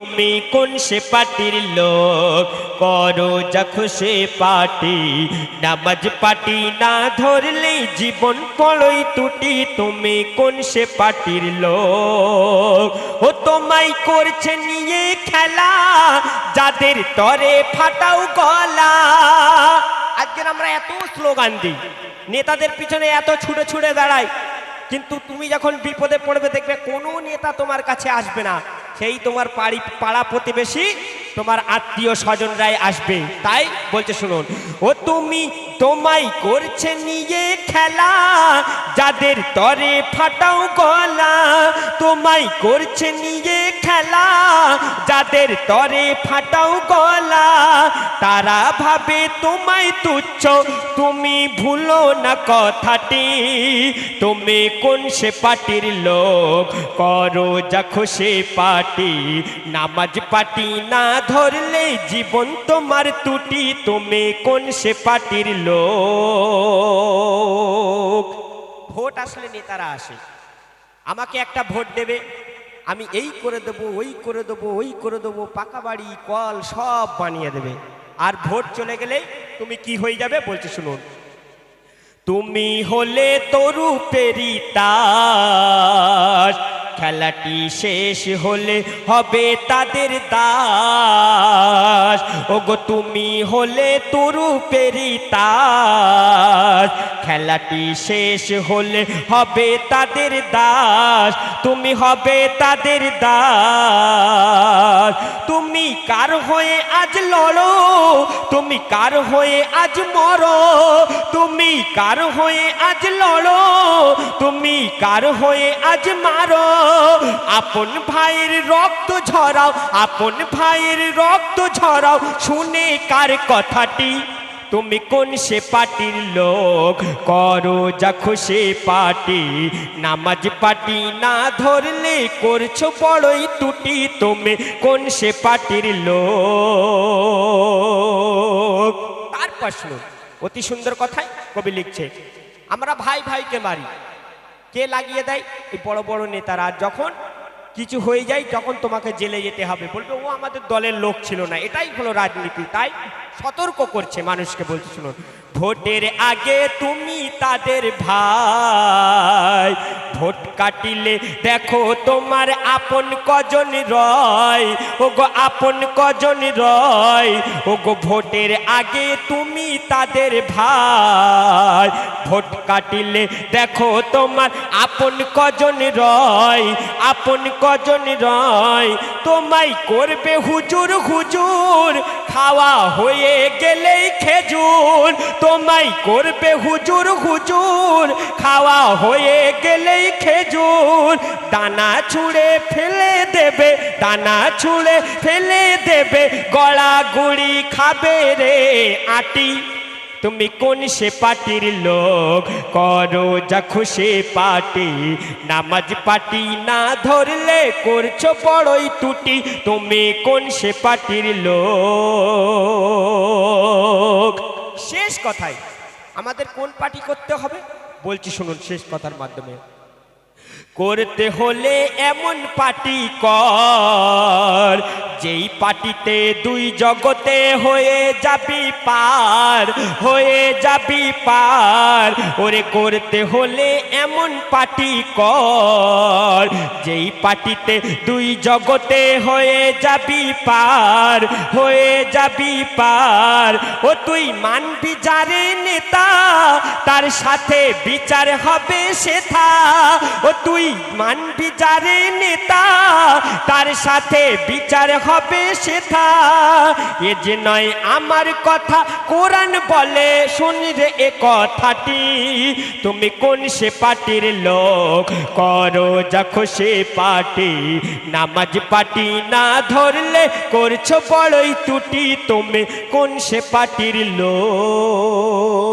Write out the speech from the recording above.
তুমি কোন সে পার্টির লোক? করো যখন সে পার্টি। নামাজ পার্টি না ধরলে জীবন পড়ই টুটি। তুমি কোন সে পার্টির লোক? ও তোমায় করছে নিয়ে খেলা। যাদের তরে ফাটাও গলা। আজকের আমরা এত স্লোগান দিই। নেতাদের পিছনে এত ছুটে ছুটে দাঁড়াই। কিন্তু তুমি যখন বিপদে পড়বে দেখবে কোনো নেতা তোমার কাছে আসবে না। সেই তোমার পাড়ি পাড়া প্রতিবেশী, তোমার আত্মীয় স্বজনরাই আসবে। তাই বলছে, শুনুন, ও তুমি তোমাই করছে নিয়ে খেলা, যাদের তরে ফাটাও গলা তোমাই করছে নিয়ে খেলা যাদের তরে ফাটাও গলা, তারা ভাবে তোমায় তুচ্ছ। তুমি ভুলো না কথাটি, তুমি কোন সে পার্টির লোক? করো যখো সে পাটি, নামাজ পার্টি না ধরলে জীবন তোমার তুটি তুমি কোন সে পার্টির লোক? ভোট আসলে নেতারা আসে। আমাকে একটা ভোট দেবে। আমি এই করে দেব, ওই করে দেব, ওই করে দেব, পাকা বাড়ি, কল সব বানিয়ে দেবে। আর ভোট চলে গেলে তুমি কি হয়ে যাবে বলছি শুনুন। তুমি হলে তরু পেরিতাস খেলাটি শেষ হলে হবে তাদের দাস। ওগো, তুমি হলে তরু পেরিতাস খেলাটি শেষ হলে হবে তাদের দাস। তুমি হবে তাদের দাস। কার হয়ে আজ লড়ো? তুমি কার হয়ে আজ মরো? তুমি কার হয়ে আজ লড়ো? তুমি কার হয়ে আজ মারো? আপন ভাইয়ের রক্ত ঝরাও, আপন ভাইয়ের রক্ত ঝরাও। শুনে কার কথাটি? তুমি কোন সে পার্টির লোক? করো যা খুশি পার্টি। নামাজ পার্টি না ধরলে করছ বড়ই তুটি তুমি কোন সে পার্টির লোক? তারপর প্রশ্ন, অতি সুন্দর কথাই কবি লিখছে, আমরা ভাই ভাইকে মারি। কে লাগিয়ে দেয়? এই বড় বড় নেতারা। যখন কিছু হয়ে যায়, তখন তোমাকে জেলে যেতে হবে। বলবে, ও আমাদের দলের লোক ছিল না। এটাই হলো রাজনীতি। তাই সতর্ক করছে মানুষকে বলছে, শুনুন, ভোটের আগে তুমি তাদের ভাই ভোট কাটিলে দেখো তোমার আপন কজন রয়। ও গো আপন কজন রয়। ও গো ভোটের আগে তুমি তাদের ভাই। ভোট কাটিলে দেখো তোমার আপন কজন রয়। আপন কজন রয়। তোমায় করবে হুজুর হুজুর। খাওয়া হয়ে গেলেই খেজুর। তোমায় করবে হুজুর হুজুর। খাওয়া হয়ে গেলেই খেজুর দানা ছুঁড়ে ফেলে দেবে, দানা ছুঁড়ে ফেলে দেবে গড়া গুড়ি খাবে রে আটি। তুমি কোন সে পার্টির লোক? করো যা খুশি পার্টি। নামাজ পার্টি না ধরলে করছ বড়ই টুটি। তুমি কোন সে পার্টির লোক? শেষ কথাই আমাদের কোন পার্টি করতে হবে? বলছি শুনুন, শেষ কথার মাধ্যমে। করতে হলে এমন পার্টি কর, যেই পার্টিতে দুই জগতে হয়ে যাবি পার, হয়ে যাবি পার। ওরে করতে হলে এমন পার্টি কর, যেই পার্টিতে দুই জগতে হয়ে যাবি পার, হয়ে যাবি পার। ও তুই মানবি যারে নেতা, তার সাথে বিচার হবে সেথা। ও তুই মানবি যারে নেতা, তার সাথে বিচার হবে সেথা। এ যে নয় আমার কথা, কোরআন বলে, শুনি রে এ কথাটি। তুমি কোন সে পার্টির লোক? করো যা খুশি পার্টি। নামাজ পার্টি না ধরলে করছ বড়ই তুটি তুমি কোন সে পার্টির লোক?